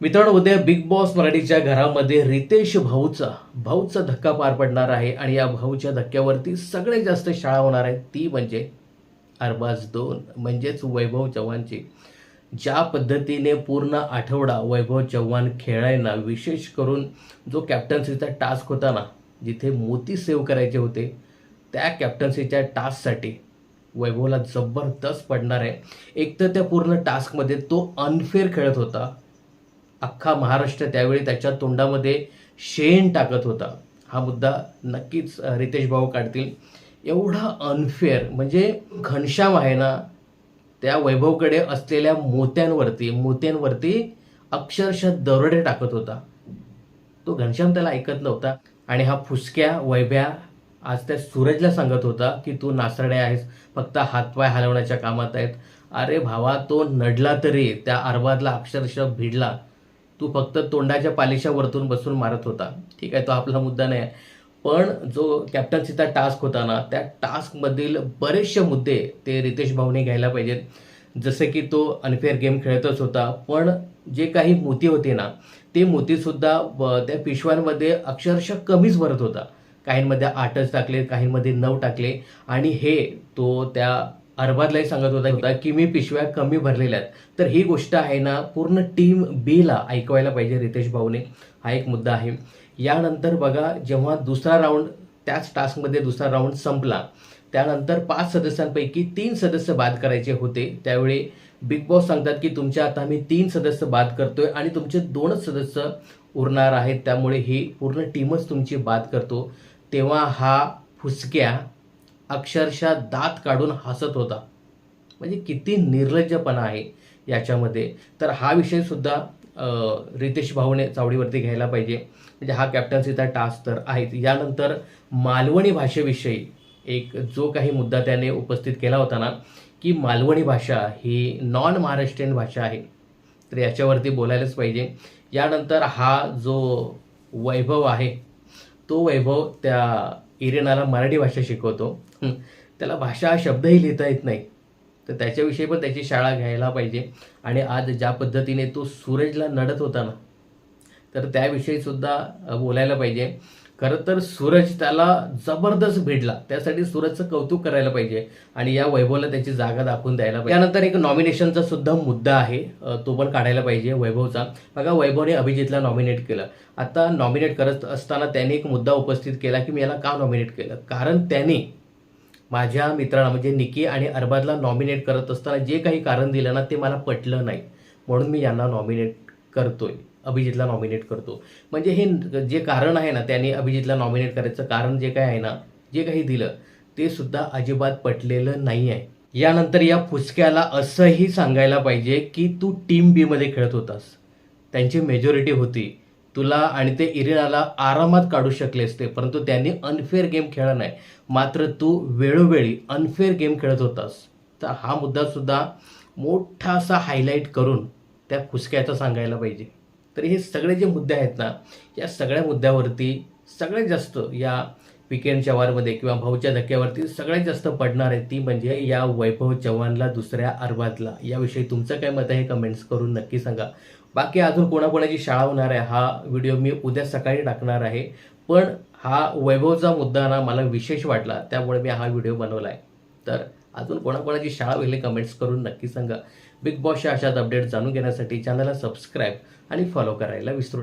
मित्रांनो उद्या big boss मराठीच्या घरामध्ये रितेश भाऊचा भाऊचा धक्का पार पडणार आहे आणि या भाऊच्या धक्क्यावरती सगळ्यात जास्त शाळा होणार आहे. ती म्हणजे अरबाज दोन म्हणजेच वैभव चव्हाणची. ज्या पद्धतीने पूर्ण आठवडा वैभव चव्हाण खेळायला विशेष करून जो कॅप्टन्सीचा टास्क होता ना जिथे मोती सेव्ह करायचे होते त्या कॅप्टन्सीच्या टास्कसाठी वैभवला जबरदस्त पडणार आहे. एक तर त्या पूर्ण टास्कमध्ये तो अनफेअर खेळत होता. अख्खा महाराष्ट्र त्यावेळी त्याच्या तोंडामध्ये शेण टाकत होता. हा मुद्दा नक्कीच रितेश भाऊ काढतील. एवढा अनफेअर म्हणजे घनश्याम आहे ना त्या वैभवकडे असलेल्या मोत्यांवरती मोत्यांवरती अक्षरशः दरोडे टाकत होता. तो घनश्याम त्याला ऐकत नव्हता आणि हा फुसक्या वैभ्या आज त्या सूरजला सांगत होता की तू नासरडे आहेस फक्त हातपाय हलवण्याच्या कामात आहेत. अरे भावा तो नडला तरी त्या अरबादला अक्षरशः भिडला. तू फक्त तोंडाच्या पालिशा वरतून बसून मारत होता. ठीक आहे तो आपला मुद्दा नाही. आहे पण जो कॅप्टन्सीचा टास्क होता ना त्या टास्कमधील बरेचसे मुद्दे ते रितेश भाऊने घ्यायला पाहिजेत. जसे की तो अनफेअर गेम खेळतच होता पण जे काही मोती होते ना ते मोतीसुद्धा त्या पिशव्यांमध्ये अक्षरशः कमीच भरत होता. काहींमध्ये आठच टाकले काहींमध्ये नऊ टाकले. आणि हे तो त्या अरबादलाही सांगत होता होता की मी पिशव्या कमी भरलेल्या आहेत. तर ही गोष्ट आहे ना पूर्ण टीम बीला ऐकवायला पाहिजे रितेश भाऊने. हा एक मुद्दा आहे. यानंतर बघा जेव्हा दुसरा राऊंड त्याच टास्कमध्ये दुसरा राऊंड संपला त्यानंतर पाच सदस्यांपैकी तीन सदस्य बाद करायचे होते. त्यावेळी बिग बॉस सांगतात की तुमच्या आता आम्ही तीन सदस्य बाद करतोय आणि तुमचे दोनच सदस्य उरणार आहेत. त्यामुळे ही पूर्ण टीमच तुमची बाद करतो. तेव्हा हा फुसक्या अक्षरशः दात काढून हसत होता. म्हणजे किती निर्लज्जपणा आहे याच्यामध्ये. तर हा विषय सुद्धा रितेश भाऊने चावडीवरती घ्यायला पाहिजे. म्हणजे हा कॅप्टन्सीचा टास्क तर आहेच. यानंतर मालवणी भाषेविषयी एक जो काही मुद्दा त्याने उपस्थित केला होता ना की मालवणी भाषा ही नॉन महाराष्ट्रीयन भाषा आहे. तर याच्यावरती बोलायलाच पाहिजे. यानंतर हा जो वैभव आहे तो वैभव त्या इरेनाला मराठी भाषा शिकवतो. हं. त्याला भाषा शब्दही लिहिता येत नाही. तर त्याच्याविषयी पण त्याची शाळा घ्यायला पाहिजे. आणि आज ज्या पद्धतीने तो सूरजला नडत होता ना तर त्याविषयी सुद्धा अ, बोलायला पाहिजे. खरं तर सूरज त्याला जबरदस्त भिडला त्यासाठी सूरजचं कौतुक करायला पाहिजे आणि या वैभवला त्याची जागा दाखवून द्यायला पाहिजे. त्यानंतर एक नॉमिनेशनचा सुद्धा मुद्दा आहे. तो पण काढायला पाहिजे वैभवचा. बघा वैभवने अभिजितला नॉमिनेट केलं. आता नॉमिनेट करत असताना त्याने एक मुद्दा उपस्थित केला की मी याला का नॉमिनेट केलं? कारण त्याने माझ्या मित्राला म्हणजे निकी आणि अरबाजला नॉमिनेट करत असताना जे काही कारण दिलं ना ते मला पटलं नाही. म्हणून मी यांना नॉमिनेट करतोय. अभिजितला नॉमिनेट करतो. म्हणजे हे जे कारण आहे ना त्याने अभिजितला नॉमिनेट करायचं कारण जे काय आहे ना जे काही दिलं ते सुद्धा अजिबात पटलेलं नाही आहे. यानंतर या फुसक्याला असंही सांगायला पाहिजे की तू टीम बीमध्ये खेळत होतास. त्यांची मेजॉरिटी होती. तुला आणि ते इरिनाला आरामात काढू शकले असते परंतु त्यांनी अनफेअर गेम खेळला नाही. मात्र तू वेळोवेळी अनफेअर गेम खेळत होतास. तर हा मुद्दासुद्धा मोठा असा हायलाईट करून त्या फुसक्याचा सांगायला पाहिजे. तर हे सगळे जे मुद्दे आहेत ना या सगळ्या मुद्द्यावरती सगळ्यात जास्त या विकेंडच्या वारमध्ये किंवा भाऊच्या धक्क्यावरती सगळ्यात जास्त पडणार आहे ती म्हणजे या वैभव चव्हाणला दुसऱ्या अर्वातला याविषयी तुमचं काय मत आहे कमेंट्स करून नक्की सांगा. बाकी अजून कोणाकोणाची शाळा होणार आहे हा व्हिडिओ मी उद्या सकाळी टाकणार आहे. पण हा वैभवचा मुद्दा ना मला विशेष वाटला त्यामुळे मी हा व्हिडिओ बनवला आहे तर अजून कोणाकोणाची शाळा होईल कमेंट्स करून नक्की सांगा. बिग बॉसच्या अशाच अपडेट जाणून घेण्यासाठी चॅनलला सबस्क्राईब आणि फॉलो करायला विसरू